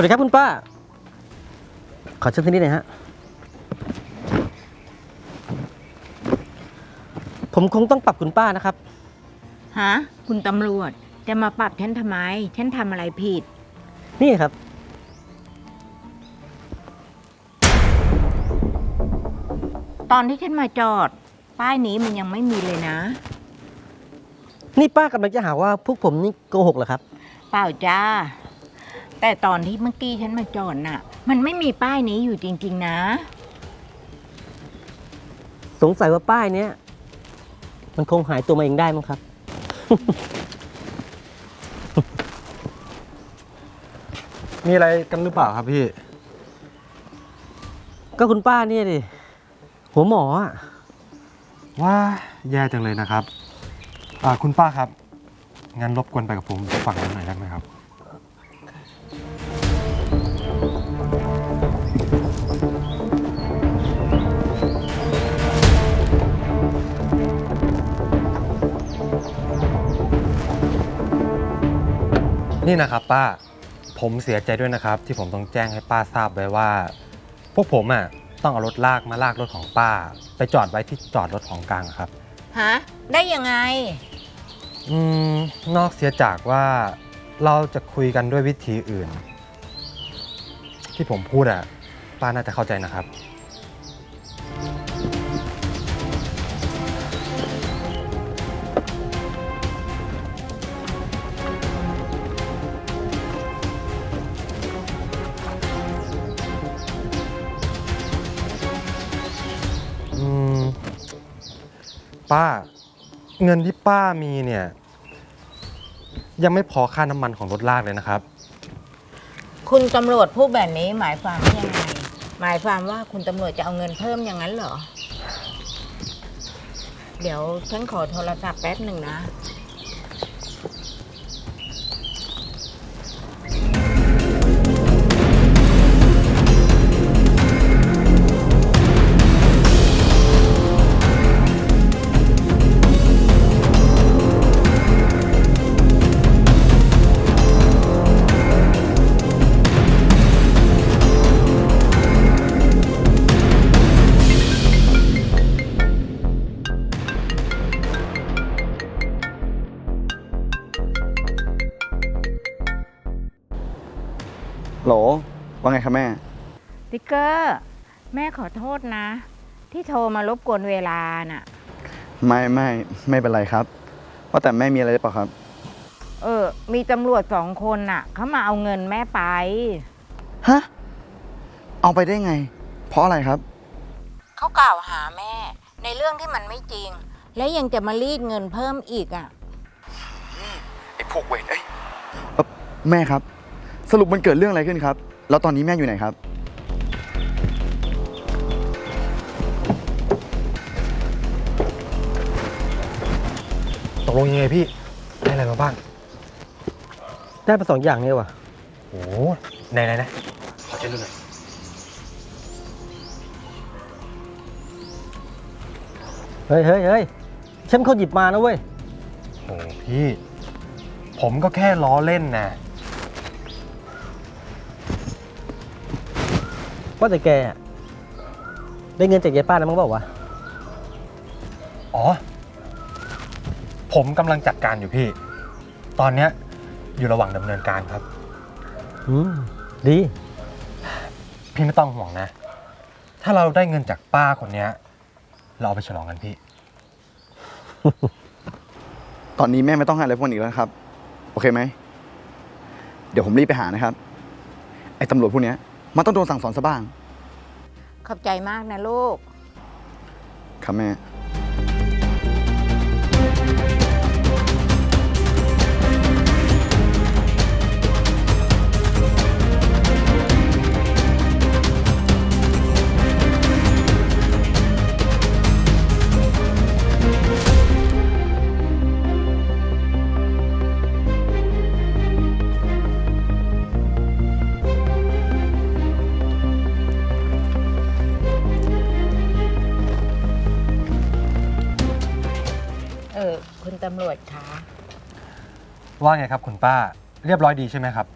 วัสดีครับคุณป้า ขอเชิญที่นี่หน่อยฮะ ผมคงต้องปรับคุณป้านะครับ ฮะ คุณตำรวจ จะมาปรับฉันทำไม ฉันทำอะไรผิด นี่ครับ ตอนที่ฉันมาจอด ป้ายนี้มันยังไม่มีเลยนะ นี่ป้ากำลังจะหาว่าพวกผมนี่โกหกเหรอครับ เปล่าจ้า แต่ตอนที่เมื่อกี้ฉันมาจอดน่ะ มันไม่มีป้ายนี้อยู่จริง ๆ นะ สงสัยว่าป้ายเนี้ยมันคงหายตัวมาเองได้มั้งครับ มีอะไรกันหรือเปล่าครับพี่ ก็คุณป้าเนี่ยดิ หัวหมออะว่าแย่จังเลยนะครับ อ่าคุณป้าครับ งั้นรบกวนไปกับผมฝั่งนั้นหน่อยได้ไหมครับ นี่นะครับป้า ผมเสียใจด้วยนะครับ ที่ผมต้องแจ้งให้ป้าทราบไว้ว่า พวกผมอะต้องเอารถลากมาลากรถของป้า ไปจอดไว้ที่จอดรถของกลางอะครับ ฮะ ได้ยังไง อืมนอกเสียจากว่าเราจะคุยกันด้วยวิธีอื่น ที่ผมพูดอะป้าน่าจะเข้าใจนะครับ เงินที่ป้ามีเนี่ย ยังไม่พอค่าน้ำมันของรถลากเลยนะครับ คุณตำรวจพูดแบบนี้หมายความว่ายังไง หมายความว่าคุณตำรวจจะเอาเงินเพิ่มอย่างนั้นเหรอ เดี๋ยวฉันขอโทรศัพท์แป๊บหนึ่งนะ ครับแม่ ติ๊กเกอร์ แม่ขอโทษนะ ที่โทรมารบกวนเวลาน่ะ ไม่ไม่ไม่เป็นไรครับ ว่าแต่แม่มีอะไรหรือเปล่าครับ เออ มีตำรวจสองคนน่ะ เขามาเอาเงินแม่ไป ฮะ เอาไปได้ไง เพราะอะไรครับ เขากล่าวหาแม่ ในเรื่องที่มันไม่จริง และยังจะมารีดเงินเพิ่มอีกอะ ไอ้พวกเวรเอ้ยเอ่อแม่ครับ สรุปมันเกิดเรื่องอะไรขึ้นครับ แล้วตอนนี้แม่อยู่ไหนครับ ตกลงยังไงพี่ ได้อะไรมาบ้าง ได้มาสองอย่างเนี่ยว่ะโอ้ไหนไหนนะ ขอเช็ดดูหน่อยเฮ้ยเฮ้ยเฮ้ยฉันเขาหยิบมานะเว้ย โอ้พี่ ผมก็แค่ล้อเล่นนะ ว่าแต่แกอะได้เงินจากยายป้าแล้วมั้งเปล่าวะอ๋อ ผมกำลังจัดการอยู่พี่ ตอนเนี้ยอยู่ระหว่างดำเนินการครับ อืม ดี พี่ไม่ต้องห่วงนะ ถ้าเราได้เงินจากป้าคนเนี้ย เราเอาไปฉลองกันพี่ ตอนนี้แม่ไม่ต้องให้อะไรพวกนี้แล้วนะครับ โอเคไหม เดี๋ยวผมรีบไปหานะครับ ไอ้ตำรวจพวกเนี้ย มันต้องโดนสั่งสอนซะบ้าง ขอบใจมากนะลูก ครับแม่ำรวจคะว่าไงครับคุณป้า เรียบร้อยดีใช่ไหมครับ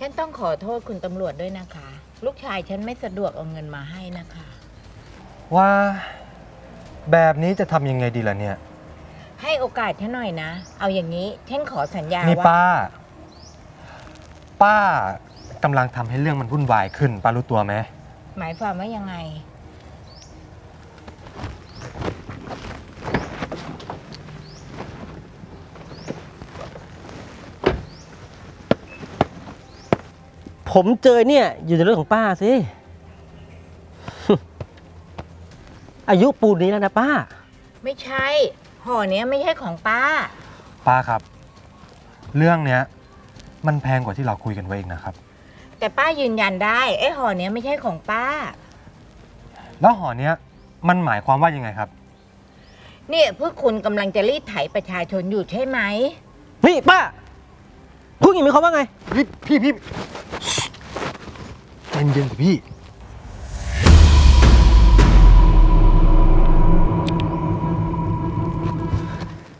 ฉันต้องขอโทษคุณตำรวจด้วยนะคะ ลูกชายฉันไม่สะดวกเอาเงินมาให้นะคะ ว่าแบบนี้จะทำยังไงดีล่ะเนี่ย ให้โอกาสฉันหน่อยนะ เอาอย่างนี้ฉันขอสัญญานี่ว่าป้า ป้ากำลังทำให้เรื่องมันวุ่นวายขึ้นป้ารู้ตัวไหมหมายความว่ายังไง ผมเจอเนี่ย อยู่ในรถของป้าสิ อายุปูนนี้แล้วนะป้า ไม่ใช่ ห่อเนี้ยไม่ใช่ของป้า ป้าครับ เรื่องเนี้ย มันแพงกว่าที่เราคุยกันไว้อีกนะครับ แต่ป้ายืนยันได้ไอ้ห่อเนี้ยไม่ใช่ของป้า แล้วหอเนี้ยมันหมายความว่ายังไงครับ เนี่ยพวกคุณกำลังจะรีดไถประชาชนอยู่ใช่ไหม นี่ป้าพูดอย่างนี้หมายความว่าไง พี่พี่พี่ ใจเย็นสิพี่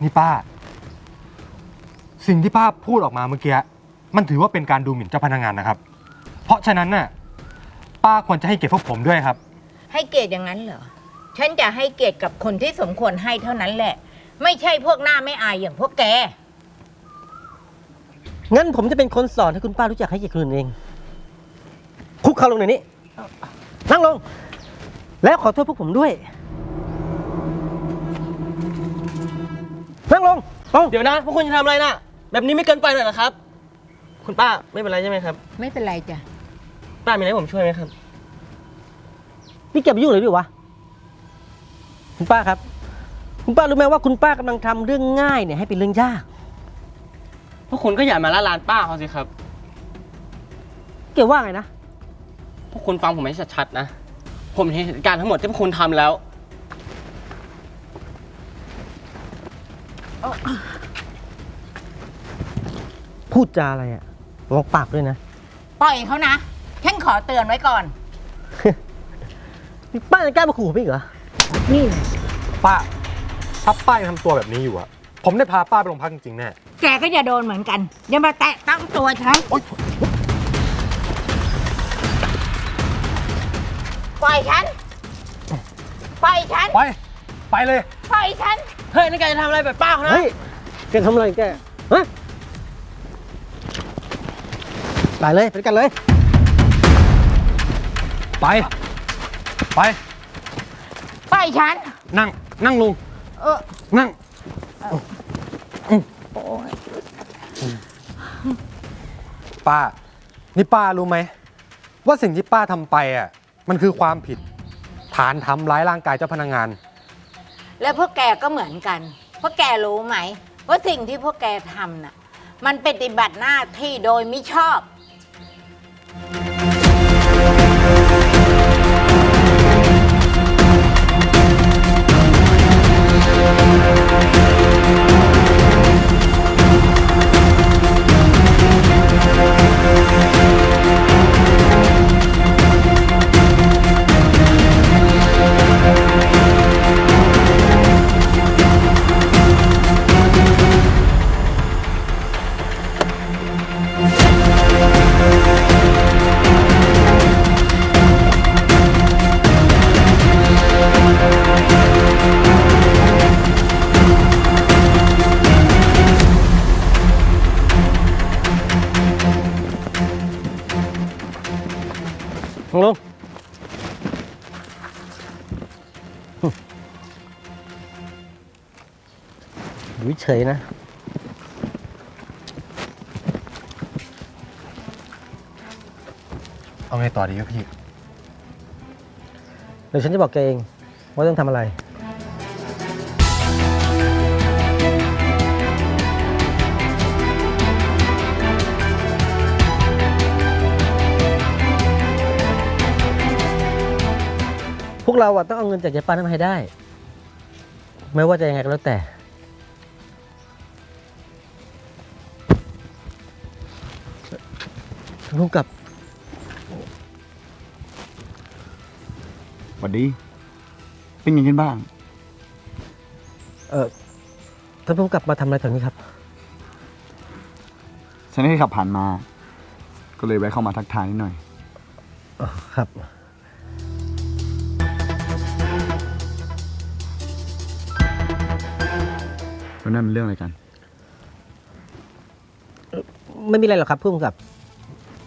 นี่ป้า สิ่งที่ป้าพูดออกมาเมื่อกี้ มันถือว่าเป็นการดูหมิ่นเจ้าพนักงานนะครับ เพราะฉะนั้นน่ะ ป้าควรจะให้เกียรติพวกผมด้วยครับ ให้เกียรติอย่างนั้นเหรอ ฉันจะให้เกียรติกับคนที่สมควรให้เท่านั้นแหละ ไม่ใช่พวกหน้าไม่อายอย่างพวกแก งั้นผมจะเป็นคนสอนให้คุณป้ารู้จักให้เกียรติคนอื่นเอง คุกเข่าลงในนี้ นั่งลง แล้วขอโทษพวกผมด้วย นั่งลงลงเดี๋ยวนะ พวกคุณจะทำอะไรนะแบบนี้ไม่เกินไปหน่อยเหรอครับ คุณป้าไม่เป็นไรใช่ไหมครับ ไม่เป็นไรจ้ะ ป้ามีอะไรให้ผมช่วยไหมครับ นี่แกไปยุ่งอะไรด้วยวะ คุณป้าครับ คุณป้ารู้ไหมว่าคุณป้ากำลังทำเรื่องง่ายเนี่ยให้เป็นเรื่องยาก พวกคุณก็อย่ามาละลานป้าเขาสิครับแกว่าไงนะ พวกคุณฟังผมให้ชัดๆนะ ผมเห็นเหตุการณ์ทั้งหมดที่พวกคุณทำแล้ว พูดจาอะไรอะระวังปากด้วยนะ ปล่อยเขานะ ฉันขอเตือนไว้ก่อน นี่ป้าจะกล้ามาขู่ผมอีกเหรอ นี่ป้า ถ้าป้ายังทำตัวแบบนี้อยู่อะผมได้พาป้าไปโรงพักจริงๆแน่ แกก็จะโดนเหมือนกัน อย่ามาแตะต้องตัวฉัน ปล่อยฉัน ปล่อยฉัน ไป ไปเลย ปล่อยฉัน เฮ้ยนี่แกจะทำอะไรแบบป้าเขานะ เฮ้ยแกทำอะไรแกฮะไปเลยไปด้วยกันเลย ไป ไป ปล่อยฉัน นั่ง นั่งลงเออ นั่งป้า นี่ป้ารู้ไหม ว่าสิ่งที่ป้าทำไปอะ มันคือความผิด ฐานทำร้ายร่างกายเจ้าพนักงาน แล้วพวกแกก็เหมือนกัน พวกแกรู้ไหม ว่าสิ่งที่พวกแกทำน่ะ มันปฏิบัติหน้าที่โดยมิชอบ เฉยๆนะเอาไงต่อดีครับพี่ เดี๋ยวฉันจะบอกแกเองว่าต้องทำอะไร พวกเราอะต้องเอาเงินจากยายป้านั้นมาให้ได้ ไม่ว่าจะยังไงก็แล้วแต่ ท่านผู้กำกับสวัสดี เป็นยังไงกันบ้าง เออท่านผู้กำกับมาทำอะไรแถวนี้ครับ ฉันแค่ขับผ่านมา ก็เลยแวะเข้ามาทักทายนิดหน่อยครับ แล้วนั่นเป็นเรื่องอะไรกัน ไม่มีอะไรหรอกครับพุ่มกับ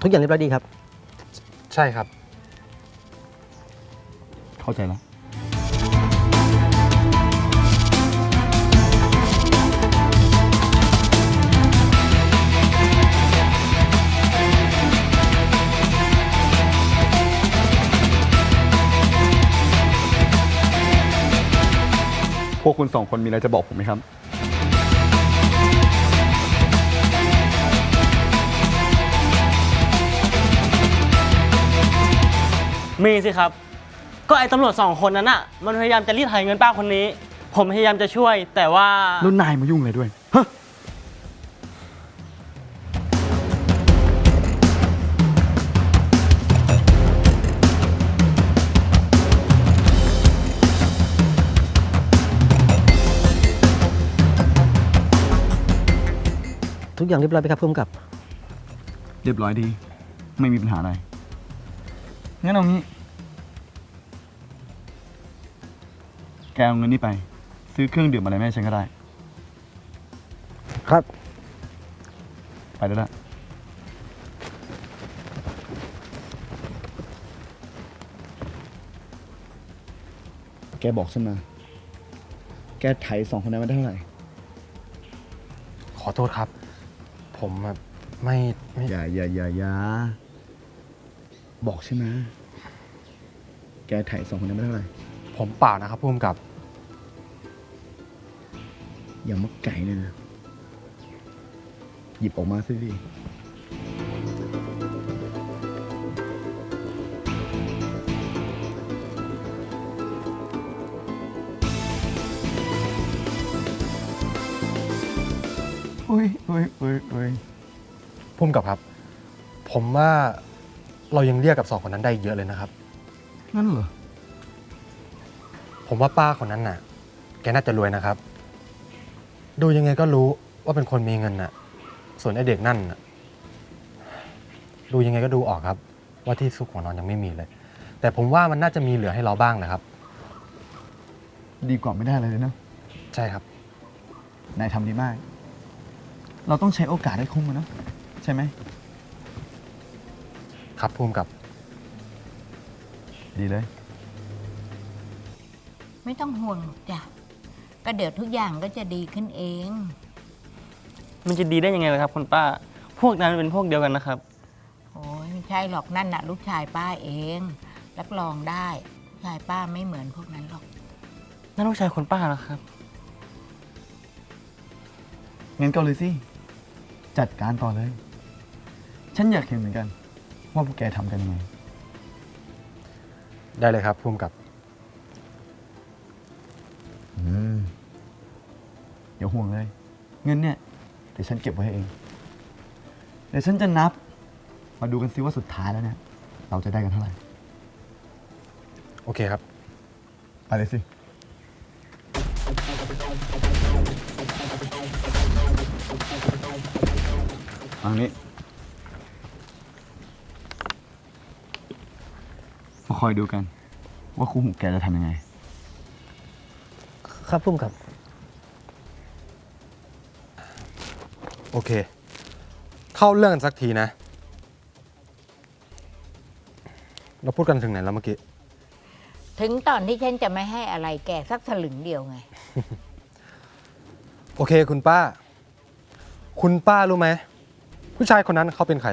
ทุกอย่างเรียบร้อยดีครับ ใช่ครับ เข้าใจแล้ว พวกคุณสองคนมีอะไรจะบอกผมไหมครับ มีสิครับ ก็ไอ้ตำรวจสองคนนั้นอะ มันพยายามจะรีดไถเงินป้าคนนี้ ผมพยายามจะช่วย แต่ว่าแล้วนายมายุ่งอะไรด้วยฮะทุกอย่างเรียบร้อยไหมครับพุ่มกับ เรียบร้อยดี ไม่มีปัญหาอะไร งั้นเอางี้ แกเอาเงินนี้ไป ซื้อเครื่องดื่มอะไรแม่ฉันก็ได้ ครับ ไปแล้วละแกบอกฉันมา แกไถสองคนนั้นมาได้เท่าไหร่ ขอโทษครับ ผมอะไม่ไม่ อย่าอย่าอย่าอย่า บอกใช่ไหมแกไถสองคนนั้นไม่เท่าไหร่ผมเปล่านะครับพุ่มกับ อย่ามาไก่เลยนะหยิบออกมาสิดิอุ้ยอุ้ยอุ้ยอุ้ยพุ่มกับครับ ผมว่า เรายังเรียกกับสองคนนั้นได้อีกเยอะเลยนะครับ งั้นเหรอ ผมว่าป้าคนนั้นน่ะ แกน่าจะรวยนะครับ ดูยังไงก็รู้ว่าเป็นคนมีเงินน่ะ ส่วนไอ้เด็กนั่นน่ะดูยังไงก็ดูออกครับ ว่าที่ซุกหัวนอนยังไม่มีเลย แต่ผมว่ามันน่าจะมีเหลือให้เราบ้างแหละครับ ดีกว่าไม่ได้อะไรเลยนะใช่ครับ นายทำดีมาก เราต้องใช้โอกาสให้คุ้มมันนะใช่ไหม ครับพุ่มกับ ดีเลย ไม่ต้องห่วงหรอกจ้ะก็เดี๋ยวทุกอย่างก็จะดีขึ้นเอง มันจะดีได้ยังไงล่ะครับ คุณป้า พวกนั้นเป็นพวกเดียวกันนะครับ โอ้ยไม่ใช่หรอกนั่นน่ะ ลูกชายป้าเอง รับรองได้ลูกชายป้าไม่เหมือนพวกนั้นหรอก นั่นลูกชายคุณป้าเหรอครับ งั้นก็เลยสิ จัดการต่อเลย ฉันอยากเห็นเหมือนกัน ว่าพวกแกทำกันยังไง ได้เลยครับพุ่มกับ อืมอย่าห่วงเลย เงินเนี่ยเดี๋ยวฉันเก็บไว้ให้เอง เดี๋ยวฉันจะนับ มาดูกันซิว่าสุดท้ายแล้วเนี่ย เราจะได้กันเท่าไหร่ โอเคครับ ไปเลยสิ อันนี้มา คอยดูกัน ว่าคู่หูแกจะทำยังไง ครับพุ่มกับ โอเค เข้าเรื่องกันสักทีนะ เราพูดกันถึงไหนแล้วเมื่อกี้ ถึงตอนที่ฉันจะไม่ให้อะไรแกสักสลึงเดียวไง โอเคคุณป้า คุณป้ารู้ไหม ผู้ชายคนนั้นเขาเป็นใคร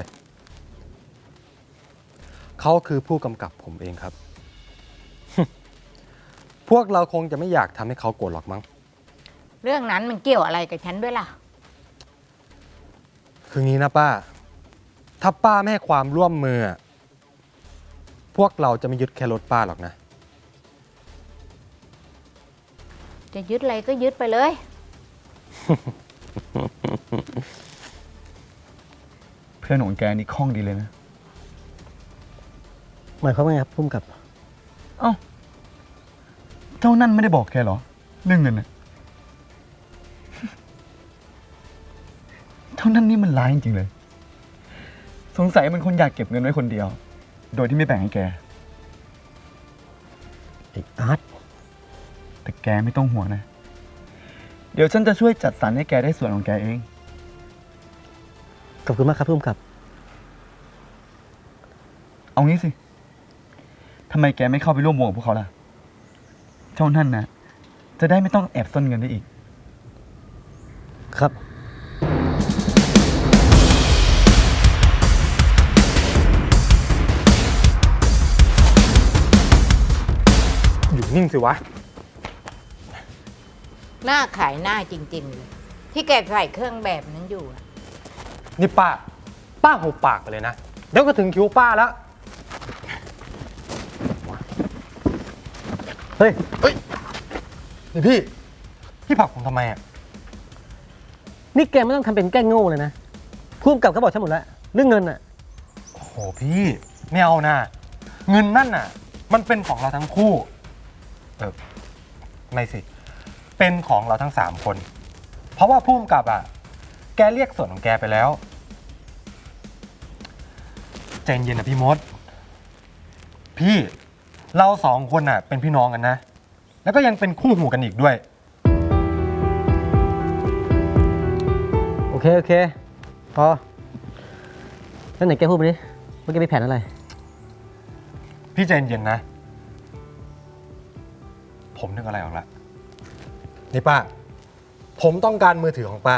เขาคือผู้กำกับผมเองครับ พวกเราคงจะไม่อยากทำให้เขาโกรธหรอกมั้ง เรื่องนั้นมันเกี่ยวอะไรกับฉันด้วยล่ะ คืองี้นะป้า ถ้าป้าไม่ให้ความร่วมมืออะพวกเราจะไม่ยึดแค่รถป้าหรอกนะ จะยึดอะไรก็ยึดไปเลย เพื่อนของแกนี่คล่องดีเลยนะ หมายความว่าไงครับพุ่มกับ เอ้าเจ้านั่นไม่ได้บอกแกเหรอ เรื่องเงินน่ะ เจ้านั่นนี่มันร้ายจริงๆเลย สงสัยมันคนอยากเก็บเงินไว้คนเดียว โดยที่ไม่แบ่งให้แก ไอ้อาร์ตแต่แกไม่ต้องห่วงนะ เดี๋ยวฉันจะช่วยจัดสรรให้แกได้ส่วนของแกเอง ขอบคุณมากครับพุ่มกับ เอางี้สิ ทำไมแกไม่เข้าไปร่วมวงกับพวกเขาล่ะ เจ้านั่นนะจะได้ไม่ต้องแอบซ่อนเงินได้อีก ครับ อยู่นิ่งสิวะ หน้าขายหน้าจริง ๆ เลย ที่แกใส่เครื่องแบบนั้นอยู่อะนี่ป้า ป้าหุบปากไปเลยนะ เดี๋ยวก็ถึงคิวป้าแล้ว เฮ้ยนี่พี่ พี่ผลักผมทำไมอะ นี่แกไม่ต้องทำเป็นแกล้งโง่เลยนะพุ่มกับเขาบอกฉันหมดแล้ว เรื่องเงินอะ โอ้โหพี่ไม่เอานะเงินนั่นน่ะ มันเป็นของเราทั้งคู่ เออไม่สิ เป็นของเราทั้งสามคน เพราะว่าพุ่มกับอะ แกเรียกส่วนของแกไปแล้วใจเย็นนะพี่มด พี่ เราสองคนน่ะเป็นพี่น้องกันนะ แล้วก็ยังเป็นคู่หูกันอีกด้วย โอเค โอเค พอแล้วไหนแกพูดไปดิว่าแกมีแผนอะไร พี่ใจเย็นๆนะ ผมนึกอะไรออกละนี่ป้า ผมต้องการมือถือของป้า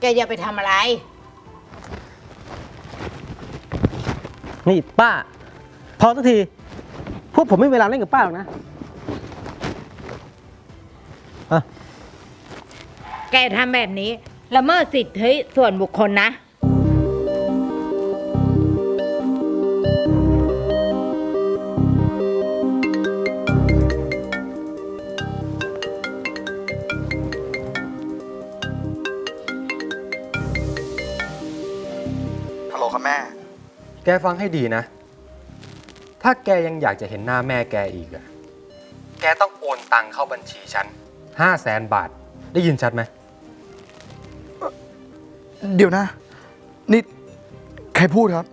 แกอย่าไปทำอะไร นี่ป้า พอสักที พวกผมไม่มีเวลาเล่นกับป้าหรอกนะอะแกทำแบบนี้ละเมิดสิทธิส่วนบุคคลนะ ฮัลโหลครับแม่ แกฟังให้ดีนะ ถ้าแกยังอยากจะเห็นหน้าแม่แกอีกอะแกต้องโอนตังเข้าบัญชีฉันห้าแสนบาท ได้ยินชัดไหม เดี๋ยวนะ นี่ ใครพูดครับ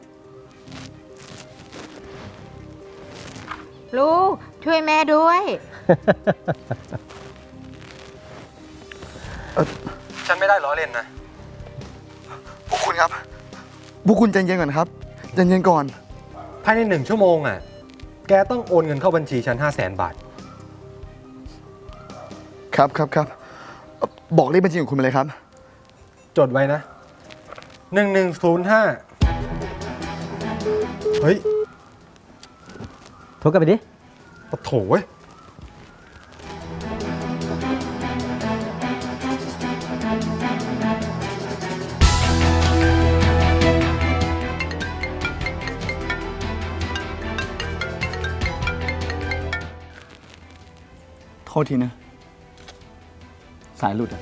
ลูก ช่วยแม่ด้วย ฉันไม่ได้ล้อเล่นนะ พวกคุณครับ พวกคุณใจเย็นก่อนครับ ใจเย็นก่อน ภายในหนึ่งชั่วโมงอะแกต้องโอนเงินเข้าบัญชีฉันห้าแสนบาท ครับครับครับเอ่อบอกเลขบัญชีของคุณมาเลยครับ จดไว้นะหนึ่งหนึ่งศูนย์ห้าเฮ้ยโทรกลับไปดิ ปะโถเว้ย ทษทีนะ สายหลุดอะ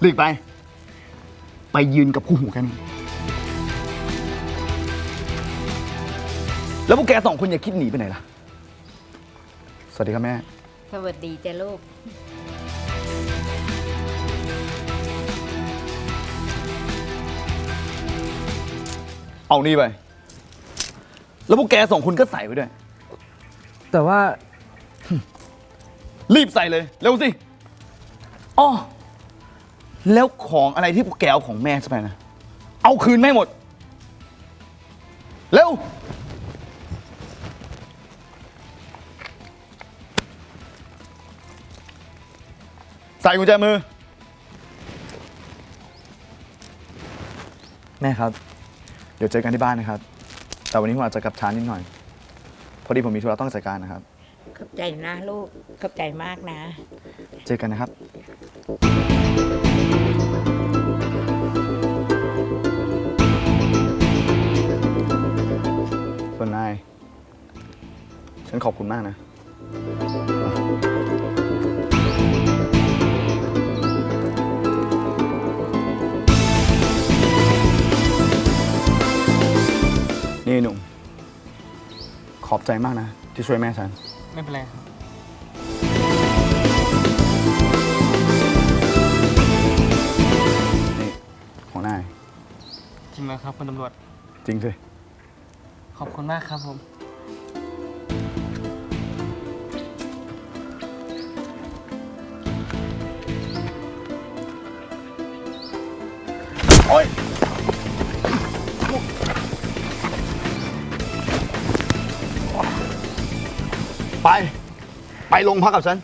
หลีกไป ไปยืนกับคู่หูกัน แล้วพวกแกสองคนอย่าคิดหนีไปไหนล่ะ สวัสดีครับแม่ สวัสดีจ้ะลูก เอานี่ไป แล้วพวกแกสองคนก็ใส่ไว้ด้วย แต่ว่ารีบใส่เลย เร็วสิอ๋อแล้วของอะไรที่พวกแกเอาของแม่ฉันไปนะ เอาคืนแม่หมด เร็ว ใส่กุญแจมือ แม่ครับ เดี๋ยวเจอกันที่บ้านนะครับ แต่วันนี้ผมอาจจะกลับช้านิดหน่อย พอดีผมมีธุระต้องจัดการนะครับ ขอบใจนะลูก ขอบใจมากนะ เจอกันนะครับ ส่วนนาย ฉันขอบคุณมากนะ ขอบใจมากนะ ที่ช่วยแม่ฉัน ไม่เป็นไรครับ นี่ของนาย จริงไหมครับคุณตำรวจ จริงสิ ขอบคุณมากครับผม ไปโรงพักกับฉัน